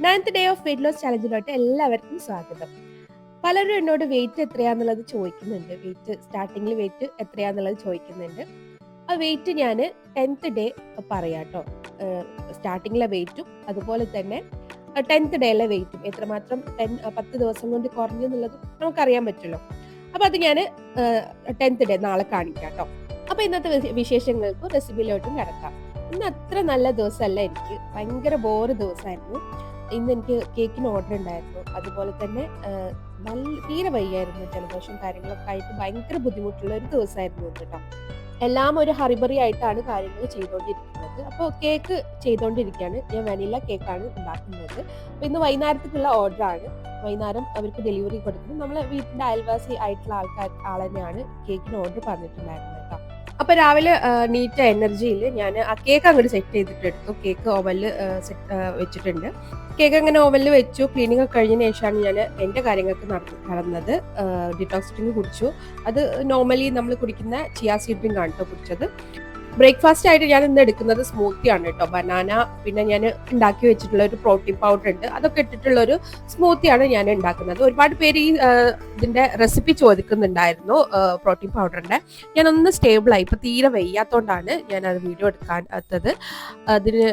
Ninth day of weight loss ചലഞ്ചിലോട്ട് എല്ലാവർക്കും സ്വാഗതം. പലരും എന്നോട് വെയിറ്റ് എത്രയാന്നുള്ളത് ചോദിക്കുന്നുണ്ട്. വെയിറ്റ് സ്റ്റാർട്ടിങ്ങിൽ വെയിറ്റ് എത്രയാന്നുള്ളത് ചോദിക്കുന്നുണ്ട്. ആ വെയിറ്റ് ഞാൻ ടെൻത്ത് ഡേ പറയാട്ടോ. സ്റ്റാർട്ടിങ്ങിലെ വെയിറ്റും അതുപോലെ തന്നെ ടെൻത്ത് ഡേയിലെ വെയിറ്റും എത്രമാത്രം ടെൻ പത്ത് ദിവസം കൊണ്ട് കുറഞ്ഞു എന്നുള്ളത് നമുക്കറിയാൻ പറ്റുമല്ലോ അപ്പൊ അത് ഞാൻ ടെൻത്ത് ഡേ നാളെ കാണിക്കാം കേട്ടോ അപ്പൊ ഇന്നത്തെ വിശ- വിശേഷങ്ങൾക്കും റെസിപ്പിയിലോട്ടും കിടക്കാം. ഇന്ന് അത്ര നല്ല ദിവസമല്ല എനിക്ക്. ഭയങ്കര ബോറ് ദിവസമായിരുന്നു. ഇന്ന് എനിക്ക് കേക്കിന് ഓർഡർ ഉണ്ടായിരുന്നു. അതുപോലെ തന്നെ നല്ല തീരെ വയ്യായിരുന്നു ജലദോഷം കാര്യങ്ങളൊക്കെ ആയിട്ട് ഭയങ്കര ബുദ്ധിമുട്ടുള്ള ഒരു ദിവസമായിരുന്നു കേട്ടോ എല്ലാം ഒരു ഹറിബറി ആയിട്ടാണ് കാര്യങ്ങൾ ചെയ്തുകൊണ്ടിരിക്കുന്നത് അപ്പോൾ കേക്ക് ചെയ്തുകൊണ്ടിരിക്കുകയാണ് ഞാൻ വനില കേക്കാണ് ഉണ്ടാക്കുന്നത്. അപ്പോൾ ഇന്ന് വൈകുന്നേരത്തേക്കുള്ള ഓർഡറാണ് വൈകുന്നേരം അവർക്ക് ഡെലിവറി കൊടുക്കുന്നത് നമ്മളെ വീട്ടിന്റെ അയൽവാസി ആയിട്ടുള്ള ആൾക്കാർ ആൾ തന്നെയാണ് കേക്കിന് ഓർഡർ പറഞ്ഞിട്ടുണ്ടായിരുന്നത്. അപ്പൊ രാവിലെ നീറ്റ് എനർജിയിൽ ഞാൻ ആ കേക്ക് അങ്ങോട്ട് സെറ്റ് ചെയ്തിട്ട് എടുത്തു. കേക്ക് ഓവനിൽ വെച്ചിട്ടുണ്ട്. കേക്ക് അങ്ങനെ ഓവനിൽ വെച്ചു. ക്ലീനിങ് ഒക്കെ കഴിഞ്ഞതിന് ശേഷമാണ് ഞാൻ എന്റെ കാര്യങ്ങൾക്ക് നടന്നു നടന്നത്. ഡിറ്റോക്സിഡിങ് കുടിച്ചു. അത് നോർമലി നമ്മൾ കുടിക്കുന്ന ചിയാ സീഡ് ആണ് കേട്ടോ കുടിച്ചത്. ബ്രേക്ക്ഫാസ്റ്റ് ആയിട്ട് ഞാൻ ഇന്ന് എടുക്കുന്നത് സ്മൂത്തി ആണ് കേട്ടോ. ബനാന പിന്നെ ഞാൻ ഉണ്ടാക്കി വെച്ചിട്ടുള്ള ഒരു പ്രോട്ടീൻ പൗഡർ ഉണ്ട്. അതൊക്കെ ഇട്ടിട്ടുള്ള ഒരു സ്മൂത്തി ആണ് ഞാൻ ഉണ്ടാക്കുന്നത്. ഒരുപാട് പേര് ഈ ഇതിന്റെ റെസിപ്പി ചോദിക്കുന്നുണ്ടായിരുന്നു പ്രോട്ടീൻ പൗഡറിന്റെ ഞാൻ ഒന്ന് സ്റ്റേബിൾ ആയി. ഇപ്പൊ തീരെ വയ്യാത്തോണ്ടാണ് ഞാൻ അത് വീഡിയോ എടുക്കാൻ എത്തത് അതിന്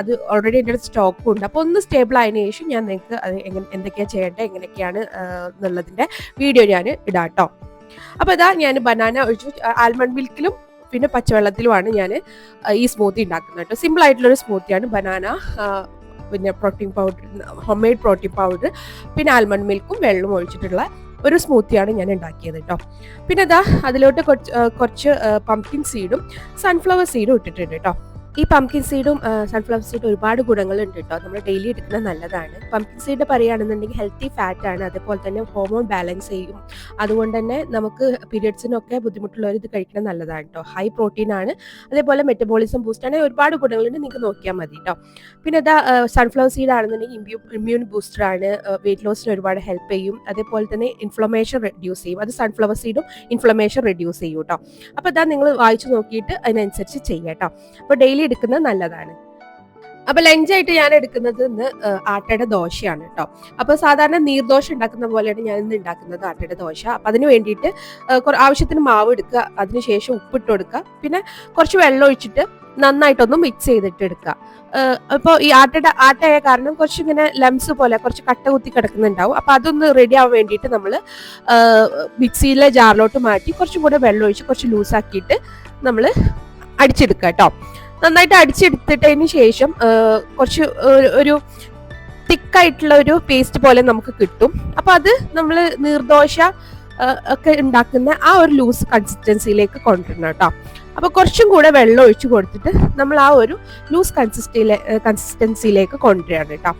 അത് ഓൾറെഡി എന്റെ സ്റ്റോക്കും ഉണ്ട്. അപ്പോൾ ഒന്ന് സ്റ്റേബിൾ ആയതിനു ശേഷം ഞാൻ നിങ്ങൾക്ക് അത് എങ്ങനെ എന്തൊക്കെയാണ് ചെയ്യേണ്ടത് എങ്ങനെയൊക്കെയാണ് എന്നുള്ളതിന്റെ വീഡിയോ ഞാൻ ഇടാം കേട്ടോ. അപ്പോൾ ഇതാ ഞാൻ ബനാന ഒഴിച്ചു. ആൽമണ്ട് മിൽക്കിലും പിന്നെ പച്ചവെള്ളത്തിലുമാണ് ഞാൻ ഈ സ്മൂത്തി ഉണ്ടാക്കുന്നത് കേട്ടോ. സിമ്പിൾ ആയിട്ടുള്ളൊരു സ്മൂത്തിയാണ് ബനാന പിന്നെ protein powder homemade protein powder പിന്നെ ആൽമണ്ട് മിൽക്കും വെള്ളവും ഒഴിച്ചിട്ടുള്ള ഒരു സ്മൂത്തിയാണ് ഞാൻ ഉണ്ടാക്കിയത് കേട്ടോ. പിന്നെ അതാ അതിലോട്ട് കുറച്ച് കുറച്ച് പംകിൻ സീഡും സൺഫ്ലവർ സീഡും ഇട്ടിട്ടുണ്ട് കേട്ടോ. ഈ പംകിൻ സീഡും സൺഫ്ലവർ സീഡും ഒരുപാട് ഗുണങ്ങളുണ്ട് കേട്ടോ നമ്മൾ ഡെയിലി എടുക്കുന്നത് നല്ലതാണ്. പംകിൻ സീഡ് പറയുകയാണെന്നുണ്ടെങ്കിൽ ഹെൽത്തി ഫാറ്റ് ആണ്. അതുപോലെ തന്നെ ഹോർമോൺ ബാലൻസ് ചെയ്യും. അതുകൊണ്ട് തന്നെ നമുക്ക് പീരിയഡ്സിനൊക്കെ ബുദ്ധിമുട്ടുള്ളവർ ഇത് കഴിക്കുന്നത് നല്ലതാണ് കേട്ടോ ഹൈ പ്രോട്ടീൻ ആണ്. അതേപോലെ മെറ്റബോളിസം ബൂസ്റ്റ് ആണ്. ഒരുപാട് ഗുണങ്ങളുണ്ട്. നിങ്ങൾക്ക് നോക്കിയാൽ മതി കേട്ടോ പിന്നെ ഇതാ സൺഫ്ലവർ സീഡ് ആണെന്നുണ്ടെങ്കിൽ ഇമ്മ്യൂ ഇമ്മ്യൂൺ ബൂസ്റ്റർ ആണ്. വെയിറ്റ് ലോസിന് ഒരുപാട് ഹെൽപ്പ് ചെയ്യും. അതേപോലെ തന്നെ ഇൻഫ്ലമേഷൻ റെഡ്യൂസ് ചെയ്യും. അത് സൺഫ്ലവർ സീഡും ഇൻഫ്ലമേഷൻ റെഡ്യൂസ് ചെയ്യും കേട്ടോ അപ്പോൾ ഇതാ നിങ്ങൾ വായിച്ചു നോക്കിയിട്ട് അതിനനുസരിച്ച് ചെയ്യാം കേട്ടോ അപ്പോൾ ഡെയിലി എടുക്കുന്നത് നല്ലതാണ്. അപ്പൊ ലഞ്ചായിട്ട് ഞാൻ എടുക്കുന്നത് ഇന്ന് ആട്ടയുടെ ദോശയാണ് കേട്ടോ അപ്പൊ സാധാരണ നീർദോശ ഉണ്ടാക്കുന്ന പോലെയാണ് ഞാൻ ഇന്ന് ഉണ്ടാക്കുന്നത് ആട്ടയുടെ ദോശ. അപ്പൊ അതിന് വേണ്ടിയിട്ട് ആവശ്യത്തിന് മാവ് എടുക്കുക അതിനുശേഷം ഉപ്പിട്ട് കൊടുക്കുക. പിന്നെ കുറച്ച് വെള്ളം ഒഴിച്ചിട്ട് നന്നായിട്ടൊന്ന് മിക്സ് ചെയ്തിട്ട് എടുക്കുക. അപ്പോൾ ഈ ആട്ടയുടെ ആട്ടയായ കാരണം കുറച്ച് ഇങ്ങനെ ലംസ് പോലെ കുറച്ച് കട്ട കുത്തി കിടക്കുന്നുണ്ടാവും. അപ്പൊ അതൊന്ന് റെഡി ആവാൻ വേണ്ടിയിട്ട് നമ്മൾ മിക്സിയിലെ ജാറിലോട്ട് മാറ്റി കുറച്ചും കൂടെ വെള്ളം ഒഴിച്ച് കുറച്ച് ലൂസാക്കിയിട്ട് നമ്മൾ അടിച്ചെടുക്കുക കേട്ടോ നന്നായിട്ട് അടിച്ചെടുത്തിട്ടതിന് ശേഷം കുറച്ച് ഒരു- തിക്കായിട്ടുള്ള ഒരു പേസ്റ്റ് പോലെ നമുക്ക് കിട്ടും. അപ്പൊ അത് നമ്മൾ നീർദോശ ഒക്കെ ഉണ്ടാക്കുന്ന ആ ഒരു ലൂസ് കൺസിസ്റ്റൻസിയിലേക്ക് കൊണ്ടുവരണം കേട്ടോ. അപ്പൊ കുറച്ചും കൂടെ വെള്ളം ഒഴിച്ചു കൊടുത്തിട്ട് നമ്മൾ ആ ഒരു ലൂസ് കൺസിസ്റ്റയിലെ കൺസിസ്റ്റൻസിയിലേക്ക് കൊണ്ടുവരണം കേട്ടോ.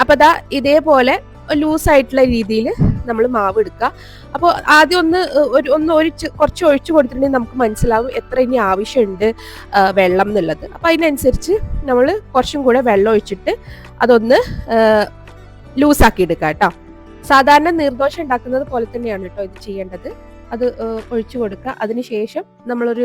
അപ്പൊ അതാ ഇതേപോലെ ലൂസ് ആയിട്ടുള്ള രീതിയിൽ നമ്മൾ മാവ് എടുക്കുക. അപ്പോൾ ആദ്യം ഒന്ന് ഒരു ഒന്ന് ഒഴിച്ച് കുറച്ച് ഒഴിച്ചു കൊടുത്തിട്ടുണ്ടെങ്കിൽ നമുക്ക് മനസ്സിലാവും എത്ര ഇനി ആവശ്യമുണ്ട് വെള്ളം എന്നുള്ളത്. അപ്പോൾ അതിനനുസരിച്ച് നമ്മൾ കുറച്ചും കൂടെ വെള്ളം ഒഴിച്ചിട്ട് അതൊന്ന് ലൂസാക്കി എടുക്കുക കേട്ടോ. സാധാരണ നീർദോശ ഉണ്ടാക്കുന്നത് പോലെ തന്നെയാണ് കേട്ടോ ഇത് ചെയ്യേണ്ടത്. അത് ഒഴിച്ചു കൊടുക്കുക. അതിനുശേഷം നമ്മളൊരു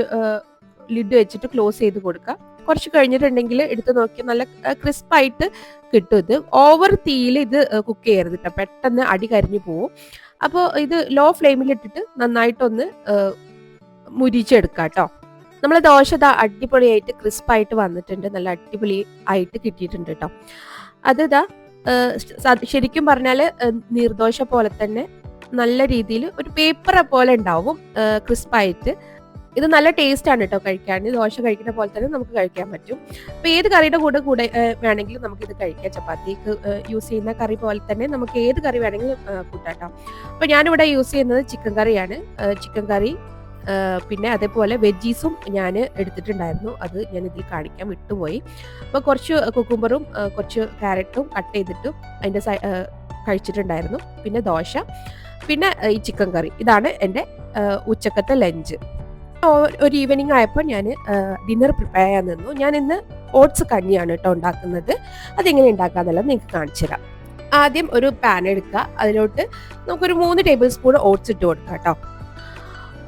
ലിഡ് വെച്ചിട്ട് ക്ലോസ് ചെയ്ത് കൊടുക്കുക. കുറച്ച് കഴിഞ്ഞിട്ടുണ്ടെങ്കിൽ എടുത്ത് നോക്കി നല്ല ക്രിസ്പായിട്ട് കിട്ടും ഇത്. ഓവർ തീയിൽ ഇത് കുക്ക് ചെയ്യരുത് കേട്ടോ പെട്ടെന്ന് അടി കരിഞ്ഞു പോവും. അപ്പോൾ ഇത് ലോ ഫ്ലെയിമിൽ ഇട്ടിട്ട് നന്നായിട്ടൊന്ന് മുരിച്ചെടുക്കാം കേട്ടോ നമ്മൾ ദോശ ഇതാ അടിപൊളിയായിട്ട് ക്രിസ്പായിട്ട് വന്നിട്ടുണ്ട്. നല്ല അടിപൊളി ആയിട്ട് കിട്ടിയിട്ടുണ്ട് കേട്ടോ അത് ഇതാ ശരിക്കും പറഞ്ഞാൽ നീർദോശ പോലെ തന്നെ നല്ല രീതിയിൽ ഒരു പേപ്പറെ പോലെ ഉണ്ടാവും ക്രിസ്പായിട്ട്. ഇത് നല്ല ടേസ്റ്റ് ആണ് കേട്ടോ കഴിക്കാൻ. ദോശ കഴിക്കുന്ന പോലെ തന്നെ നമുക്ക് കഴിക്കാൻ പറ്റും. അപ്പൊ ഏത് കറിയുടെ കൂടെ കൂടെ വേണമെങ്കിലും നമുക്ക് ഇത് കഴിക്കാം. ചപ്പാത്തിക്ക് യൂസ് ചെയ്യുന്ന കറി പോലെ തന്നെ നമുക്ക് ഏത് കറി വേണമെങ്കിലും കൂട്ടാം കൂട്ടാട്ടോ. അപ്പൊ ഞാനിവിടെ യൂസ് ചെയ്യുന്നത് ചിക്കൻ കറിയാണ്. ചിക്കൻ കറി പിന്നെ അതേപോലെ വെജീസും ഞാൻ എടുത്തിട്ടുണ്ടായിരുന്നു. അത് ഞാൻ ഇതിൽ കാണിക്കാൻ വിട്ടുപോയി. അപ്പോൾ കുറച്ച് കുക്കുംബറും കുറച്ച് ക്യാരറ്റും കട്ട് ചെയ്തിട്ട് അതിന്റെ കഴിച്ചിട്ടുണ്ടായിരുന്നു. പിന്നെ ദോശ. പിന്നെ ഈ ചിക്കൻ കറി. ഇതാണ് എന്റെ ഉച്ചക്കത്തെ ലഞ്ച് ഒരു ഈവനിങ് ആയപ്പോൾ ഞാൻ ഡിന്നർ പ്രിപ്പയർ ചെയ്യാൻ നിന്നു. ഞാൻ ഇന്ന് ഓട്സ് കഞ്ഞിയാണ് കേട്ടോ ഉണ്ടാക്കുന്നത്. അതെങ്ങനെ ഉണ്ടാക്കാന്നുള്ളത് നിങ്ങൾക്ക് കാണിച്ചു തരാം ആദ്യം ഒരു പാൻ എടുക്കുക. അതിലോട്ട് നമുക്കൊരു മൂന്ന് ടേബിൾ സ്പൂൺ ഓട്സ് ഇട്ട് കൊടുക്കാം കേട്ടോ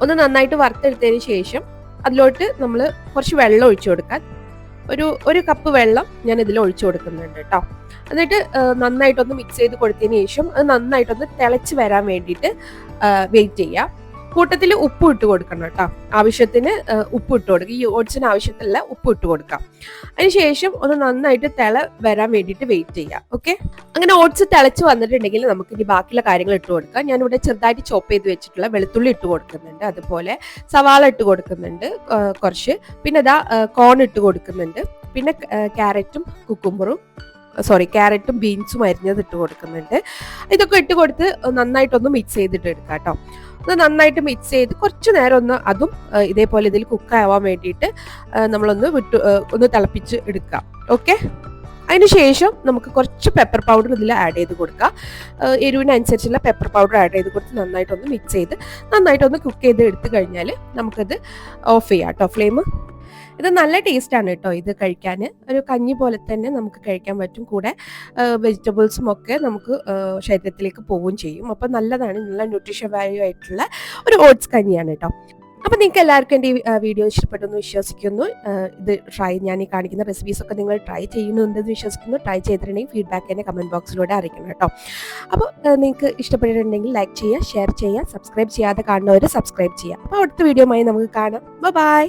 ഒന്ന് നന്നായിട്ട് വറുത്തെടുത്തതിന് ശേഷം അതിലോട്ട് നമ്മൾ കുറച്ച് വെള്ളം ഒഴിച്ചു കൊടുക്കാൻ ഒരു ഒരു കപ്പ് വെള്ളം ഞാൻ ഇതിൽ ഒഴിച്ചു കൊടുക്കുന്നുണ്ട് കേട്ടോ എന്നിട്ട് നന്നായിട്ടൊന്ന് മിക്സ് ചെയ്ത് കൊടുത്തതിന് ശേഷം അത് നന്നായിട്ടൊന്ന് തിളച്ച് വരാൻ വേണ്ടിയിട്ട് വെയിറ്റ് ചെയ്യാം. കൂട്ടത്തിൽ ഉപ്പ് ഇട്ട് കൊടുക്കണം കേട്ടോ. ആവശ്യത്തിന് ഉപ്പ് ഇട്ട് കൊടുക്കുക. ഈ ഓട്സിന് ആവശ്യത്തിലുള്ള ഉപ്പ് ഇട്ട് കൊടുക്കാം അതിനുശേഷം ഒന്ന് നന്നായിട്ട് തിള വരാൻ വേണ്ടിയിട്ട് വെയിറ്റ് ചെയ്യാം. ഓക്കെ അങ്ങനെ ഓട്സ് തിളച്ച് വന്നിട്ടുണ്ടെങ്കിൽ നമുക്ക് ഇനി ബാക്കിയുള്ള കാര്യങ്ങൾ ഇട്ട് കൊടുക്കാം. ഞാൻ ഇവിടെ ചെറുതായിട്ട് ചോപ്പ് ചെയ്ത് വെച്ചിട്ടുള്ള വെളുത്തുള്ളി ഇട്ട് കൊടുക്കുന്നുണ്ട്. അതുപോലെ സവാള ഇട്ട് കൊടുക്കുന്നുണ്ട് കുറച്ച്. പിന്നെ അതാ കോൺ ഇട്ട് കൊടുക്കുന്നുണ്ട്. പിന്നെ ക്യാരറ്റും കുക്കുമ്പറും സോറി ക്യാരറ്റും ബീൻസും അരിഞ്ഞത് ഇട്ട് കൊടുക്കുന്നുണ്ട്. ഇതൊക്കെ ഇട്ട് കൊടുത്ത് നന്നായിട്ടൊന്ന് മിക്സ് ചെയ്തിട്ട് എടുക്കാം കേട്ടോ. ഒന്ന് നന്നായിട്ട് മിക്സ് ചെയ്ത് കുറച്ച് നേരം ഒന്ന് അതും ഇതേപോലെ ഇതിൽ കുക്ക് ആവാൻ വേണ്ടിയിട്ട് നമ്മളൊന്ന് വിട്ട് ഒന്ന് തിളപ്പിച്ച് എടുക്കാം. ഓക്കെ അതിനുശേഷം നമുക്ക് കുറച്ച് പെപ്പർ പൗഡർ ഇതിൽ ആഡ് ചെയ്ത് കൊടുക്കാം. എരിവിനനുസരിച്ചുള്ള പെപ്പർ പൗഡർ ആഡ് ചെയ്ത് കൊടുത്ത് നന്നായിട്ടൊന്ന് മിക്സ് ചെയ്ത് നന്നായിട്ടൊന്ന് കുക്ക് ചെയ്ത് എടുത്തു കഴിഞ്ഞാൽ നമുക്കത് ഓഫ് ചെയ്യാം കേട്ടോ ഫ്ലെയിം ഇത് നല്ല ടേസ്റ്റാണ് കേട്ടോ ഇത് കഴിക്കാൻ. ഒരു കഞ്ഞി പോലെ തന്നെ നമുക്ക് കഴിക്കാൻ പറ്റും. കൂടെ വെജിറ്റബിൾസും ഒക്കെ നമുക്ക് ശരീരത്തിലേക്ക് പോവുകയും ചെയ്യും. അപ്പം നല്ലതാണ് നല്ല ന്യൂട്രീഷൻ വാല്യൂ ആയിട്ടുള്ള ഒരു ഓട്സ് കഞ്ഞിയാണ് കേട്ടോ. അപ്പം നിങ്ങൾക്ക് എല്ലാവർക്കും എന്റെ ഈ വീഡിയോ ഇഷ്ടപ്പെട്ടെന്ന് വിശ്വസിക്കുന്നു. ഇത് ട്രൈ ഞാൻ ഈ കാണിക്കുന്ന റെസിപ്പീസ് ഒക്കെ നിങ്ങൾ ട്രൈ ചെയ്യുന്നുണ്ടെന്ന് വിശ്വസിക്കുന്നു. ട്രൈ ചെയ്തിട്ടുണ്ടെങ്കിൽ ഫീഡ്ബാക്ക് എന്നെ കമന്റ് ബോക്സിലൂടെ അറിയിക്കണം കേട്ടോ. അപ്പോൾ നിങ്ങൾക്ക് ഇഷ്ടപ്പെട്ടിട്ടുണ്ടെങ്കിൽ ലൈക്ക് ചെയ്യുക ഷെയർ ചെയ്യുക സബ്സ്ക്രൈബ് ചെയ്യാതെ കാണുന്നവർ സബ്സ്ക്രൈബ് ചെയ്യുക. അപ്പോൾ അടുത്ത വീഡിയോയുമായി നമുക്ക് കാണാം. ബൈ